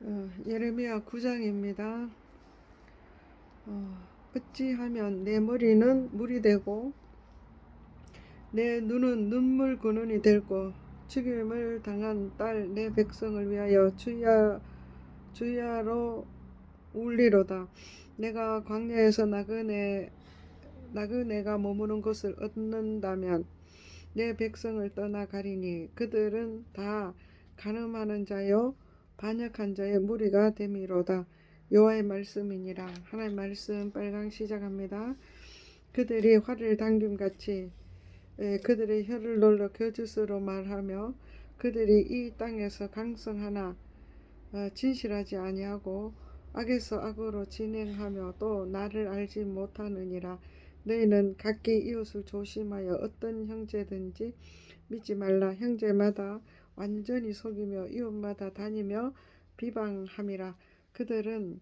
어, 예레미야 9장입니다. 어, 어찌하면 내 머리는 물이 되고 내 눈은 눈물 근원이 되고 죽임을 당한 딸 내 백성을 위하여 주야 주야로 울리로다. 내가 광야에서 나그네 나그네가 머무는 곳을 얻는다면 내 백성을 떠나 가리니 그들은 다 가늠하는 자요 반역한 자의 무리가 됨이로다. 여호와의 말씀이니라. 하나님 말씀 빨강 시작합니다. 그들이 활을 당김같이 에, 그들의 혀를 놀러 거짓으로 말하며 그들이 이 땅에서 강성하나 어, 진실하지 아니하고 악에서 악으로 진행하며 또 나를 알지 못하느니라. 너희는 각기 이웃을 조심하여 어떤 형제든지 믿지 말라. 형제마다 완전히 속이며 이웃마다 다니며 비방함이라. 그들은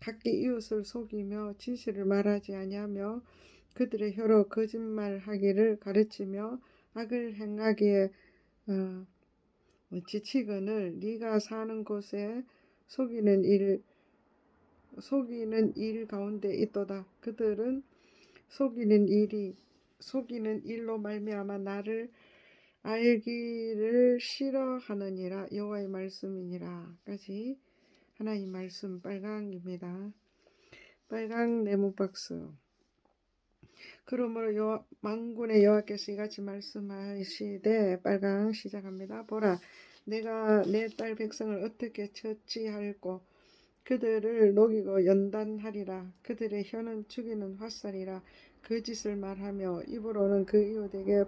각기 이웃을 속이며 진실을 말하지 아니하며 그들의 혀로 거짓말하기를 가르치며 악을 행하기에 어, 지치거늘 네가 사는 곳에 속이는 일 속이는 일 가운데 있도다. 그들은 속이는 일이 속이는 일로 말미암아 나를 알기를 싫어하느니라 여호와의 말씀이니라까지 하나님 말씀 빨강입니다. 빨강 네모 박스. 그러므로 여 만군의 여호와께서 이같이 말씀하시되 빨강 시작합니다. 보라 내가 내 딸 백성을 어떻게 처치할꼬 그들을 녹이고 연단하리라 그들의 혀는 죽이는 화살이라 그 짓을 말하며 입으로는 그 이웃에게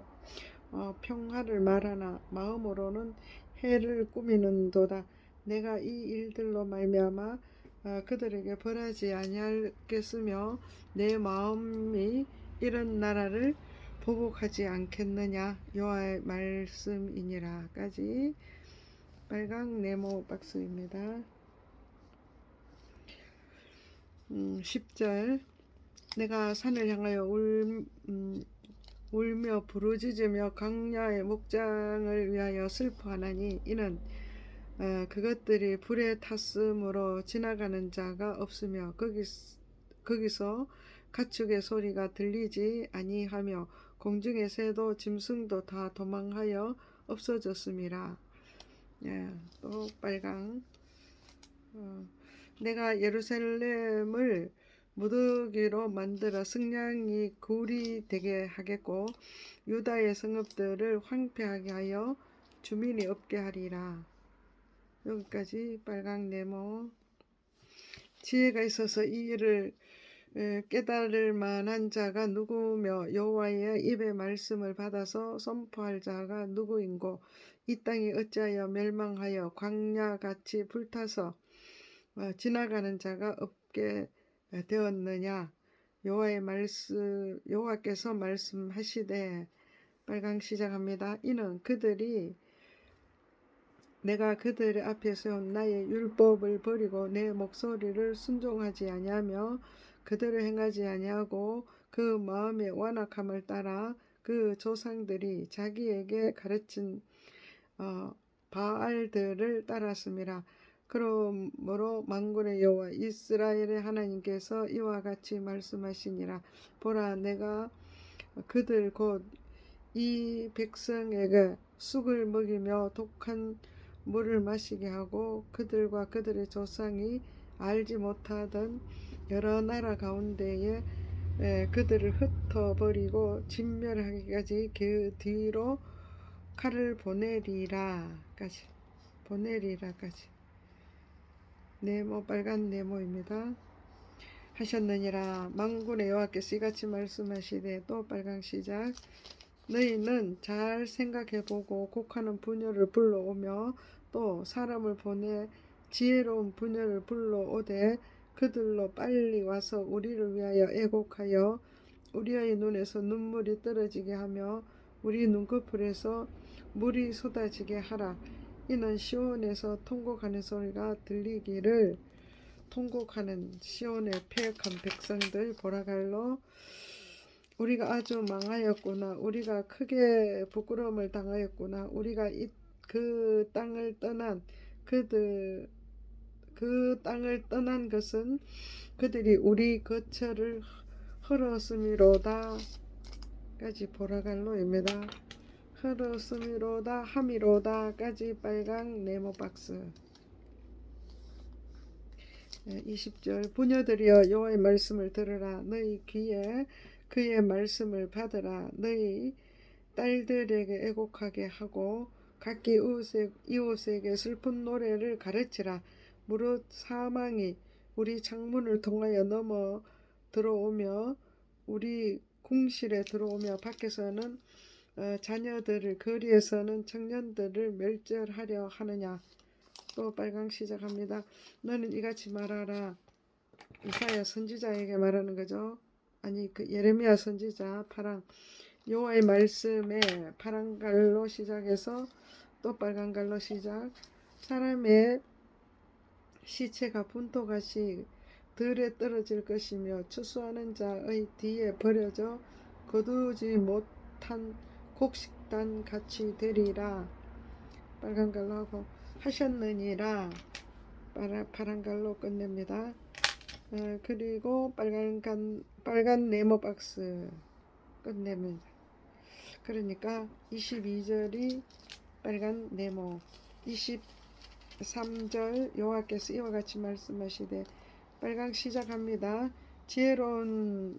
어, 평화를 말하나 마음으로는 해를 꾸미는도다. 내가 이 일들로 말미암아 어, 그들에게 벌하지 아니하겠으며 내 마음이 이런 나라를 보복하지 않겠느냐? 여호와의 말씀이니라까지 빨강 네모 박스입니다. 음, 10절. 내가 산을 향하여 울, 음, 울며 부르짖으며 강야의 목장을 위하여 슬퍼하나니 이는 어, 그것들이 불에 탔으므로 지나가는 자가 없으며 거기, 거기서 가축의 소리가 들리지 아니하며 공중의 새도 짐승도 다 도망하여 없어졌음이라. 예, 또 빨강. 어, 내가 예루살렘을 무더기로 만들어 승냥이 굴이 되게 하겠고 유다의 성읍들을 황폐하게 하여 주민이 없게 하리라. 여기까지 빨강 네모. 지혜가 있어서 이 일을 깨달을 만한 자가 누구며 여호와의 입의 말씀을 받아서 선포할 자가 누구인고 이 땅이 어찌하여 멸망하여 광야같이 불타서 어, 지나가는 자가 없게 되었느냐 여호와의 말씀 여호와께서 말씀하시되 빨강 시작합니다. 이는 그들이 내가 그들 앞에 세운 나의 율법을 버리고 내 목소리를 순종하지 아니하며 그들을 행하지 아니하고 그 마음의 완악함을 따라 그 조상들이 자기에게 가르친 어, 바알들을 따랐습니다. 그러므로 만군의 여호와 이스라엘의 하나님께서 이와 같이 말씀하시니라. 보라 내가 그들 곧 이 백성에게 쑥을 먹이며 독한 물을 마시게 하고 그들과 그들의 조상이 알지 못하던 여러 나라 가운데에 그들을 흩어버리고 진멸하기까지 그 뒤로 칼을 보내리라까지 보내리라까지 네모 빨간 네모입니다. 하셨느니라 망군의 여호와께서 이같이 말씀하시되 또 빨강 시작 너희는 잘 생각해보고 곡하는 부녀를 불러오며 또 사람을 보내 지혜로운 부녀를 불러오되 그들로 빨리 와서 우리를 위하여 애곡하여 우리의 눈에서 눈물이 떨어지게 하며 우리 눈꺼풀에서 물이 쏟아지게 하라. 이는 시온에서 통곡하는 소리가 들리기를 통곡하는 시온의 폐역한 백성들 보라갈로 우리가 아주 망하였구나. 우리가 크게 부끄러움을 당하였구나. 우리가 이, 그 땅을 떠난 그들 그 땅을 떠난 것은 그들이 우리 거처를 헐었음이로다 까지 보라갈로입니다. 헐었음이로다 함이로다까지 빨강 네모 박스. 20절. 부녀들이여 여호와의 말씀을 들으라. 너희 귀에 그의 말씀을 받으라. 너희 딸들에게 애곡하게 하고 각기 이웃에, 이웃에게 슬픈 노래를 가르치라. 무릇 사망이 우리 창문을 통하여 넘어 들어오며 우리 궁실에 들어오며 밖에서는 어, 자녀들을 거리에서는 청년들을 멸절하려 하느냐 또 빨강 시작합니다. 너는 이같이 말하라. 이사야 선지자에게 말하는 거죠. 아니 그 예레미야 선지자 파랑 여호와의 말씀에 파란 갈로 시작해서 또 빨간 갈로 시작. 사람의 시체가 분토같이 들에 떨어질 것이며 추수하는 자의 뒤에 버려져 거두지 못한 곡식단 같이 되리라. 빨간 갈로 하고 하셨느니라. 파라, 파란 갈로 끝냅니다. 어, 그리고 빨간 간, 빨간 네모 박스 끝냅니다. 그러니까 22절이 빨간 네모 23절 여호와께서 이와 같이 말씀하시되 빨강 시작합니다. 지혜로운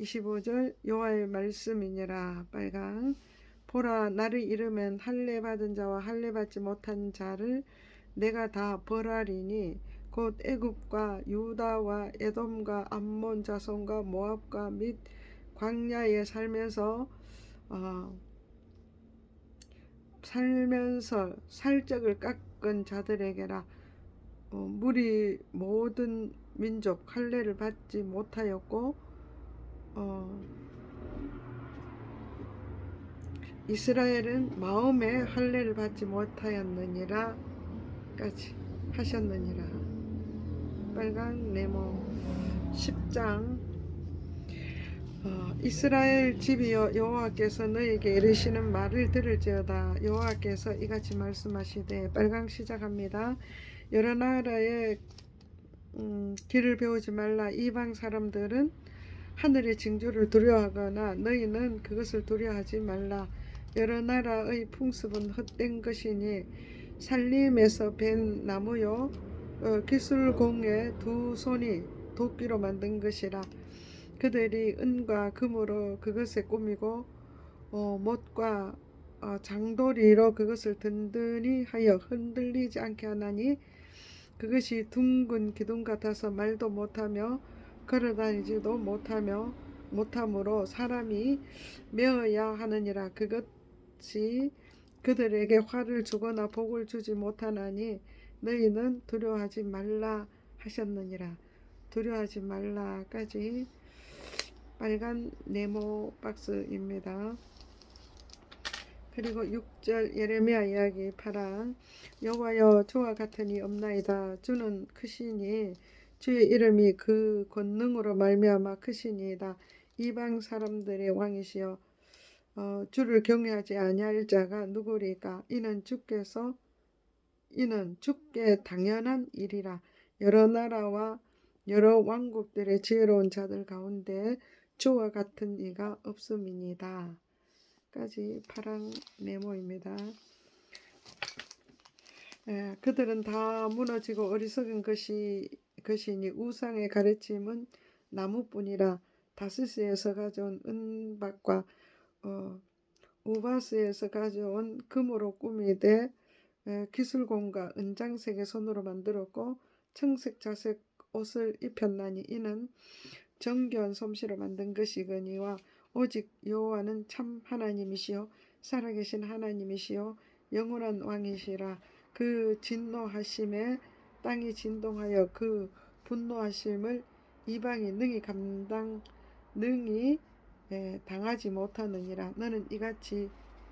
25절 여호와의 말씀이니라. 빨강. 보라 나를 잃으면 할례 받은 자와 할례 받지 못한 자를 내가 다 벌하리니 곧 애굽과 유다와 에돔과 암몬 자손과 모압과 및 광야에 살면서 어, 살면서 살적을 깎은 자들에게라. 어, 무리 모든 민족 할례를 받지 못하였고 어, 이스라엘은 마음에 할례를 받지 못하였느니라 까지 하셨느니라. 빨간 네모 10장. 어, 이스라엘 집이여 여호와께서 너에게 이르시는 말을 들을지어다. 여호와께서 이같이 말씀하시되 빨강 시작합니다. 여러 나라의 음, 길을 배우지 말라. 이방 사람들은 하늘의 징조를 두려워하거나 너희는 그것을 두려워하지 말라. 여러 나라의 풍습은 헛된 것이니 살림에서 벤 나무요 어, 기술공의 두 손이 도끼로 만든 것이라. 그들이 은과 금으로 그것에 꾸미고 어, 못과 어, 장도리로 그것을 든든히 하여 흔들리지 않게 하나니 그것이 둥근 기둥 같아서 말도 못하며 걸어다니지도 못하며 못함으로 사람이 메어야 하느니라. 그것이 그들에게 화를 주거나 복을 주지 못하나니 너희는 두려워하지 말라 하셨느니라. 두려워하지 말라까지 빨간 네모 박스입니다. 그리고 6절 예레미야 이야기 파랑 여호와여 주와 같으니 없나이다. 주는 크시니 주의 이름이 그 권능으로 말미암아 크시니이다 이방 사람들의 왕이시여 어, 주를 경외하지 아니할 자가 누구리까 이는 주께서 이는 주께 당연한 일이라 여러 나라와 여러 왕국들의 지혜로운 자들 가운데 주와 같은 이가 없음이니다. 까지 파랑 네모입니다. 예, 그들은 다 무너지고 어리석은 것이 것이니 우상의 가르침은 나무뿐이라 다스스에서 가져온 은박과 어, 우바스에서 가져온 금으로 꾸미되 에, 기술공과 은장색의 손으로 만들었고 청색 자색 옷을 입혔나니 이는 정교한 솜씨로 만든 것이거니와 오직 여호와는 참 하나님이시요 살아계신 하나님이시요 영원한 왕이시라. 그 진노하심에 땅이 진동하여 그 분노하심을 이방이 능히 감당 능히 예, 당하지 못하느니라 너는 이같이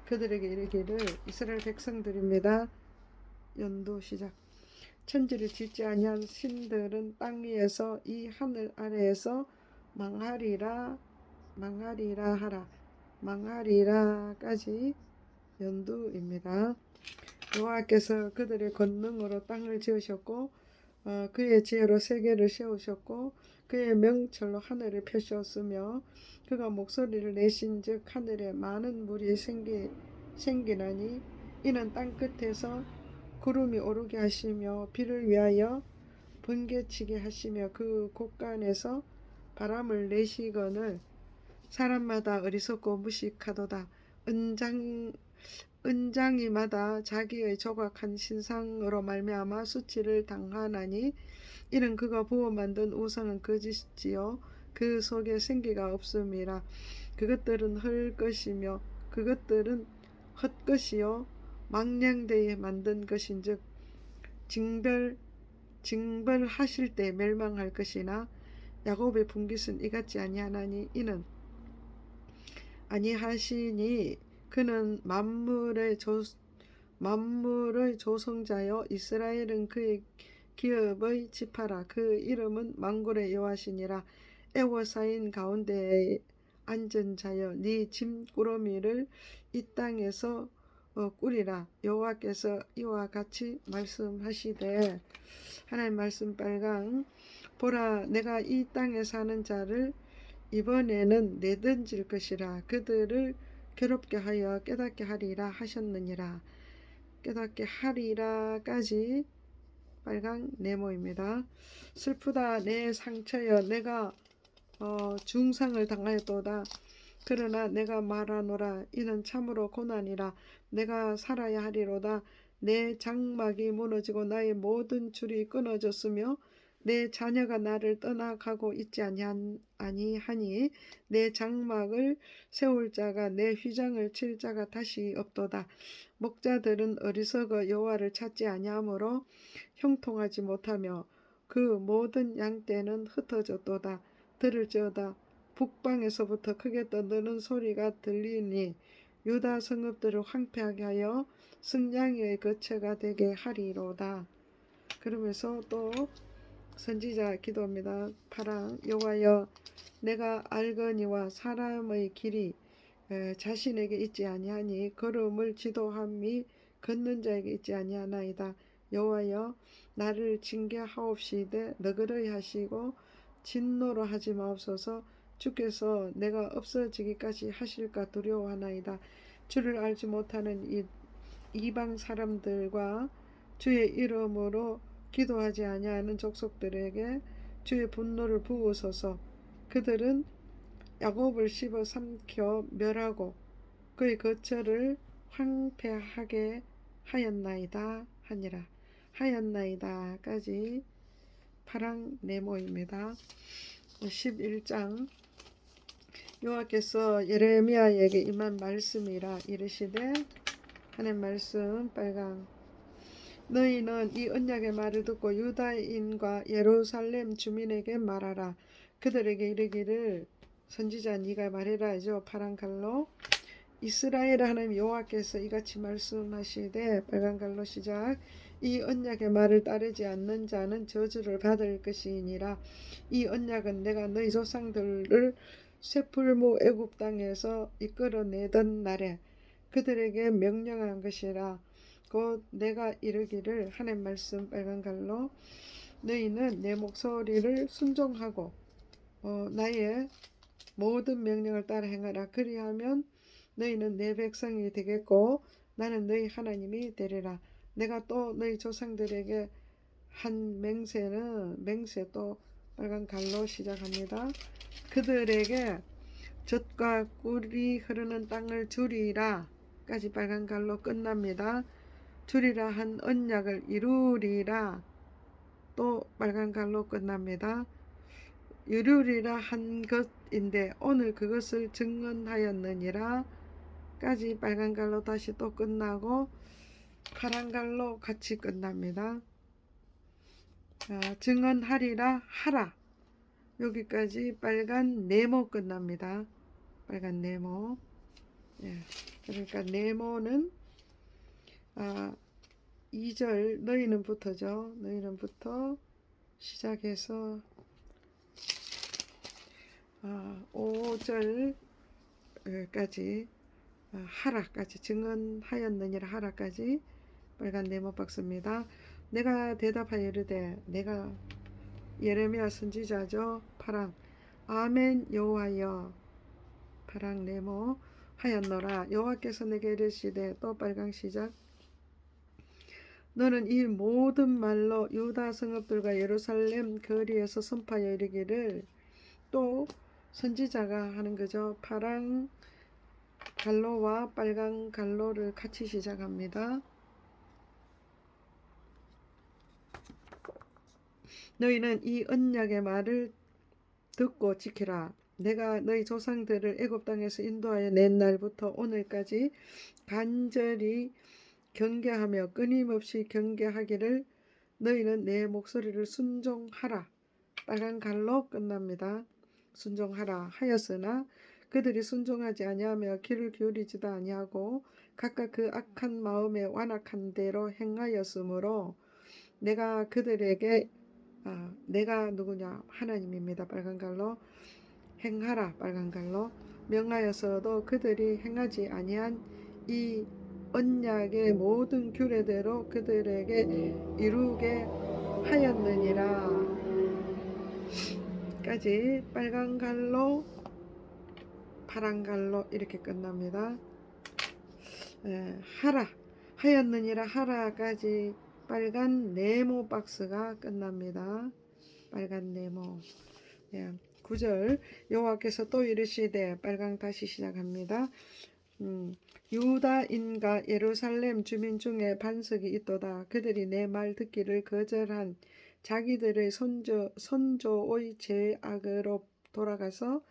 그들에게 이르기를 이스라엘 백성들입니다. 연도 시작 천지를 짓지 아니한 신들은 땅 위에서 이 하늘 아래에서 망하리라 망하리라 하라 망하리라까지 연두입니다. 여호와께서 그들의 권능으로 땅을 지으셨고 어, 그의 지혜로 세계를 세우셨고 그의 명철로 하늘을 펴셨으며 그가 목소리를 내신즉 하늘에 많은 물이 생기 생기나니 이는 땅 끝에서 구름이 오르게 하시며 비를 위하여 번개치게 하시며 그 곳간에서 바람을 내시거늘 사람마다 어리석고 무식하도다. 은장 은장이마다 자기의 조각한 신상으로 말미암아 수치를 당하나니 이는 그가 부어 만든 우상은 거짓이요. 그 속에 생기가 없음이라. 그것들은 헐 것이며 그것들은 헛것이요. 망령되이 만든 것인즉 징벌 징벌하실 때 멸망할 것이나 야곱의 분깃은 이같지 아니하나니 이는 아니하시니 그는 만물의 조 만물의 조성자여 이스라엘은 그의 기업의 지파라. 그 이름은 만골의 여호와시니라. 애워사인 가운데에 앉은 자여 네 짐꾸러미를 이 땅에서 어, 꾸리라. 여호와께서 이와 같이 말씀하시되 하나님 말씀 빨강. 보라 내가 이 땅에 사는 자를 이번에는 내던질 것이라. 그들을 괴롭게 하여 깨닫게 하리라 하셨느니라 깨닫게 하리라까지 빨강 네모입니다. 슬프다 내 상처여 내가 어, 중상을 당하였도다. 그러나 내가 말하노라 이는 참으로 고난이라 내가 살아야 하리로다. 내 장막이 무너지고 나의 모든 줄이 끊어졌으며 내 자녀가 나를 떠나가고 있지 아니하니 내 장막을 세울 자가 내 휘장을 칠 자가 다시 없도다. 목자들은 어리석어 여호와를 찾지 아니하므로 형통하지 못하며 그 모든 양떼는 흩어졌도다. 들을지어다. 북방에서부터 크게 떠드는 소리가 들리니 유다 성읍들을 황폐하게 하여 승냥이의 거처가 되게 하리로다. 그러면서 또 선지자 기도합니다. 파랑 여호와여 내가 알거니와 사람의 길이 에, 자신에게 있지 아니하니 걸음을 지도함이 걷는 자에게 있지 아니하나이다. 여호와여 나를 징계하옵시되 너그러이 하시고 진노로 하지 마옵소서 주께서 내가 없어지기까지 하실까 두려워하나이다. 주를 알지 못하는 이 이방 사람들과 주의 이름으로 기도하지 아니하는 족속들에게 주의 분노를 부으소서. 그들은 야곱을 씹어 삼켜 멸하고 그의 거처를 황폐하게 하였나이다 하니라. 하였나이다까지 파랑 네모입니다. 11장 여호와께서 예레미야에게 임한 말씀이라 이르시되 하는 말씀 빨강 너희는 이 언약의 말을 듣고 유다인과 예루살렘 주민에게 말하라. 그들에게 이르기를 선지자 네가 말해라 하죠 파란 칼로. 이스라엘 하나님 여호와께서 이같이 말씀하시되 빨간 칼로 시작. 이 언약의 말을 따르지 않는 자는 저주를 받을 것이니라. 이 언약은 내가 너희 조상들을 쇠풀무 애굽 땅에서 이끌어내던 날에 그들에게 명령한 것이라 곧 내가 이르기를 하는 말씀 빨간 갈로 너희는 내 목소리를 순종하고 어, 나의 모든 명령을 따라 행하라 그리하면 너희는 내 백성이 되겠고 나는 너희 하나님이 되리라 내가 또 너희 조상들에게 한 맹세는 맹세 또 빨간 갈로 시작합니다. 그들에게 젖과 꿀이 흐르는 땅을 주리라 까지 빨간 갈로 끝납니다. 주리라 한 언약을 이루리라 또 빨간 갈로 끝납니다. 이루리라 한 것인데 오늘 그것을 증언하였느니라 까지 빨간 갈로 다시 또 끝나고 파란 갈로 같이 끝납니다. 아, 증언하리라 하라. 여기까지 빨간 네모 끝납니다. 빨간 네모. 예. 그러니까 네모는 아, 2절 너희는 부터죠. 너희는 부터 시작해서 아, 5절까지 아, 하라까지 증언하였느니라 하라까지 빨간 네모 박스입니다. 내가 대답하여 이르되 내가 예레미야 선지자죠. 파랑 아멘 여호와여 파랑 네모 하였노라 여호와께서 내게 이르시되 또 빨강 시작 너는 이 모든 말로 유다 성읍들과 예루살렘 거리에서 선파하여 이르기를 또 선지자가 하는 거죠. 파랑 갈로와 빨간 갈로를 같이 시작합니다. 너희는 이 언약의 말을 듣고 지키라. 내가 너희 조상들을 애굽 땅에서 인도하여 낸 날부터 오늘까지 간절히 경계하며 끊임없이 경계하기를 너희는 내 목소리를 순종하라. 빨간 갈로 끝납니다. 순종하라 하였으나 그들이 순종하지 아니하며 귀를 기울이지도 아니하고 각각 그 악한 마음에 완악한 대로 행하였으므로 내가 그들에게 아, 내가 누구냐 하나님입니다. 빨간 갈로 행하라 빨간 갈로 명하여서도 그들이 행하지 아니한 이 언약의 모든 규례대로 그들에게 이루게 하였느니라. 까지 빨간 갈로 파란 갈로 이렇게 끝납니다. 에, 하라 하였느니라 하라까지 빨간 네모 박스가 끝납니다. 빨간 네모. 예, 9절 여호와께서 또 이르시되 빨강 다시 시작합니다. 음, 유다인과 예루살렘 주민 중에 반석이 있도다. 그들이 내 말 듣기를 거절한 자기들의 선조, 선조의 죄악으로 돌아가서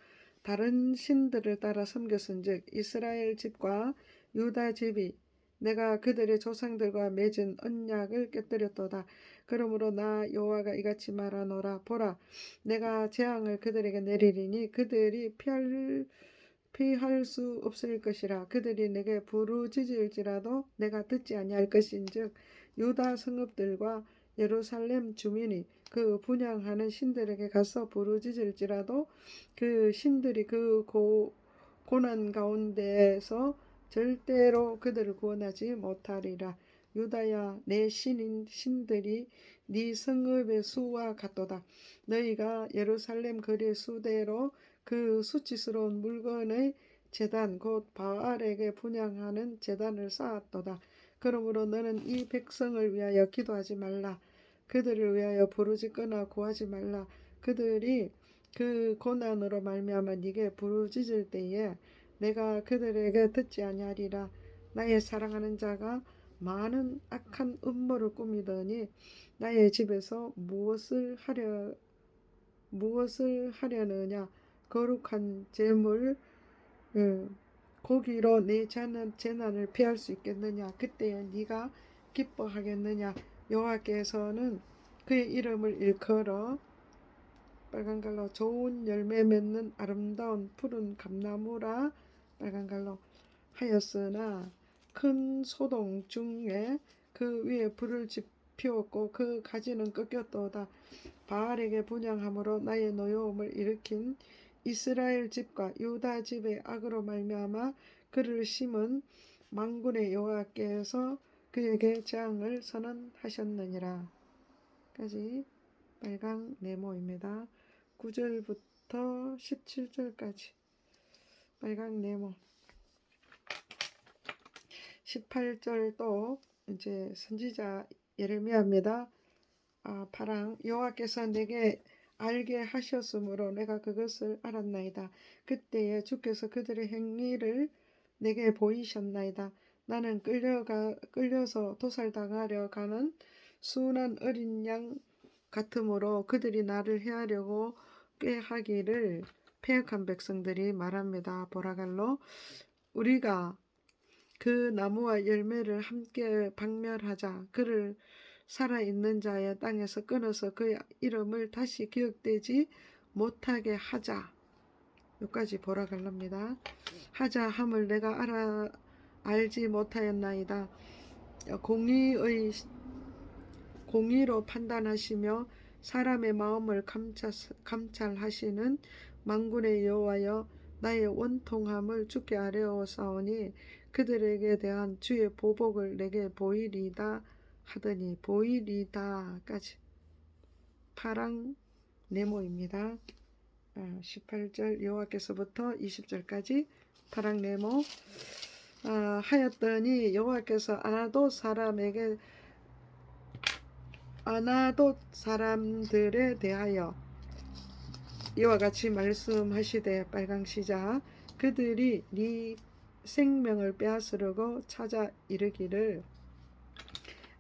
다른 신들을 따라 섬겼은즉 이스라엘 집과 유다 집이 내가 그들의 조상들과 맺은 언약을 깨뜨렸도다. 그러므로 나 여호와가 이같이 말하노라 보라 내가 재앙을 그들에게 내리리니 그들이 피할 피할 수 없을 것이라 그들이 내게 부르짖을지라도 내가 듣지 아니할 것인즉 유다 성읍들과 예루살렘 주민이 그 분양하는 신들에게 가서 부르짖을지라도 그 신들이 그 고, 고난 가운데에서 절대로 그들을 구원하지 못하리라. 유다야 내 신인 신들이 네 성읍의 수와 같도다. 너희가 예루살렘 거리의 수대로 그 수치스러운 물건의 재단 곧 바알에게 분양하는 재단을 쌓았도다. 그러므로 너는 이 백성을 위하여 기도하지 말라. 그들을 위하여 부르짖거나 구하지 말라. 그들이 그 고난으로 말미암아 네게 부르짖을 때에 내가 그들에게 듣지 아니하리라. 나의 사랑하는 자가 많은 악한 음모를 꾸미더니 나의 집에서 무엇을 하려 무엇을 하려느냐 거룩한 재물 음, 고기로 내 재난, 재난을 피할 수 있겠느냐? 그때에 네가 기뻐하겠느냐? 여호와께서는 그의 이름을 일컬어 빨간 갈로 좋은 열매 맺는 아름다운 푸른 감나무라 빨간 갈로 하였으나 큰 소동 중에 그 위에 불을 지피웠고 그 가지는 꺾였도다. 바알에게 분양함으로 나의 노여움을 일으킨 이스라엘 집과 유다 집의 악으로 말미암아 그를 심은 망군의 여호와께서 그에게 재앙을 선언하셨느니라. 까지 빨강 네모입니다. 9절부터 17절까지 빨강 네모 18절도 이제 선지자 예레미야입니다. 아, 파랑 여호와께서 내게 알게 하셨으므로 내가 그것을 알았나이다. 그때에 주께서 그들의 행위를 내게 보이셨나이다. 나는 끌려가 끌려서 도살당하려 가는 순한 어린 양 같으므로 그들이 나를 해하려고 꾀하기를 폐역한 백성들이 말합니다. 보라갈로 우리가 그 나무와 열매를 함께 박멸하자. 그를 살아있는 자의 땅에서 끊어서 그의 이름을 다시 기억되지 못하게 하자. 여기까지 보라 갈랍니다. 하자 함을 내가 알아 알지 못하였나이다. 공의의 공의로 판단하시며 사람의 마음을 감찰, 감찰하시는 만군의 여호와여 나의 원통함을 주께 아뢰어사오니 그들에게 대한 주의 보복을 내게 보이리다 하더니 보이리다까지. 파랑 네모입니다. 18절 여호와께서부터 20절까지 파랑 네모. 아, 하였더니 여호와께서 아나도 사람에게 아나도 사람들에 대하여 이와 같이 말씀하시되 빨강 시작. 그들이 네 생명을 빼앗으려고 찾아 이르기를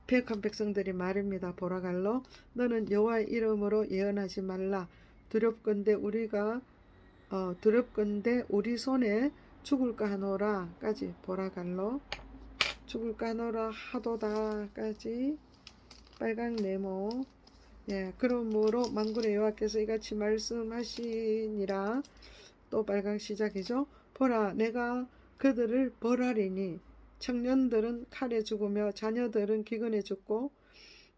폐역한 백성들이 말입니다. 보라갈로 너는 여호와의 이름으로 예언하지 말라. 두렵건대 우리가 어, 두렵건대 우리 손에 죽을까 하노라까지 보라갈로 죽을까 하노라 하도다까지 빨강 네모. 예 그러므로 만군의 여호와께서 이같이 말씀하시니라. 또 빨강 시작이죠. 보라 내가 그들을 벌하리니 청년들은 칼에 죽으며 자녀들은 기근에 죽고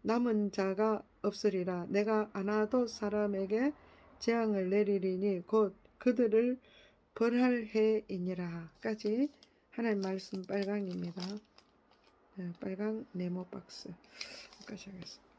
남은 자가 없으리라 내가 아나도 사람에게 재앙을 내리리니 곧 그들을 벌할 해이니라까지 하나님 말씀 빨강입니다. 네, 빨강 네모 박스 여기까지 하겠습니다.